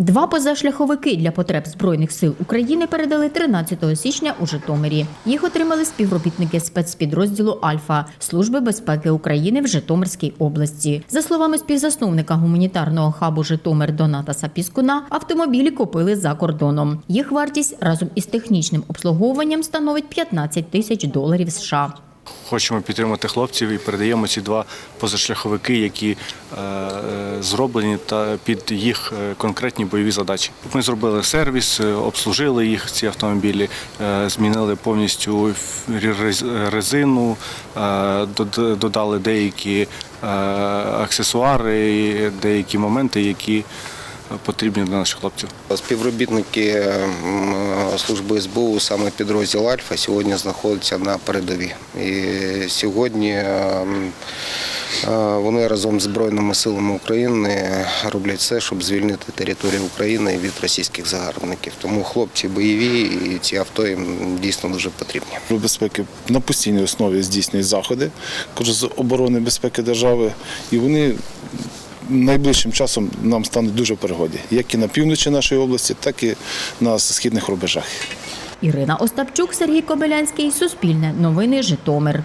Два позашляховики для потреб Збройних сил України передали 13 січня у Житомирі. Їх отримали співробітники спецпідрозділу Альфа Служби безпеки України в Житомирській області. За словами співзасновника гуманітарного хабу Житомир Донатаса Піскуна, автомобілі купили за кордоном. Їх вартість разом із технічним обслуговуванням становить 15 тисяч доларів США. Хочемо підтримати хлопців і передаємо ці два позашляховики, які е, е, зроблені під їх е, конкретні бойові задачі. Ми зробили сервіс, обслужили їх ці автомобілі, змінили повністю резину, додали деякі аксесуари, деякі моменти, які потрібні для наших хлопців. Співробітники служби СБУ, саме підрозділ Альфа, сьогодні знаходяться на передовій. І сьогодні е, вони разом з Збройними силами України роблять все, щоб звільнити територію України від російських загарбників. Тому хлопці бойові і ці авто їм дійсно дуже потрібні. Безпеки на постійній основі здійснює заходи з оборони безпеки держави, і вони найближчим часом нам стануть дуже в пригоді, як і на півночі нашої області, так і на східних рубежах. Ірина Остапчук, Сергій Кобилянський, Суспільне, Новини Житомир.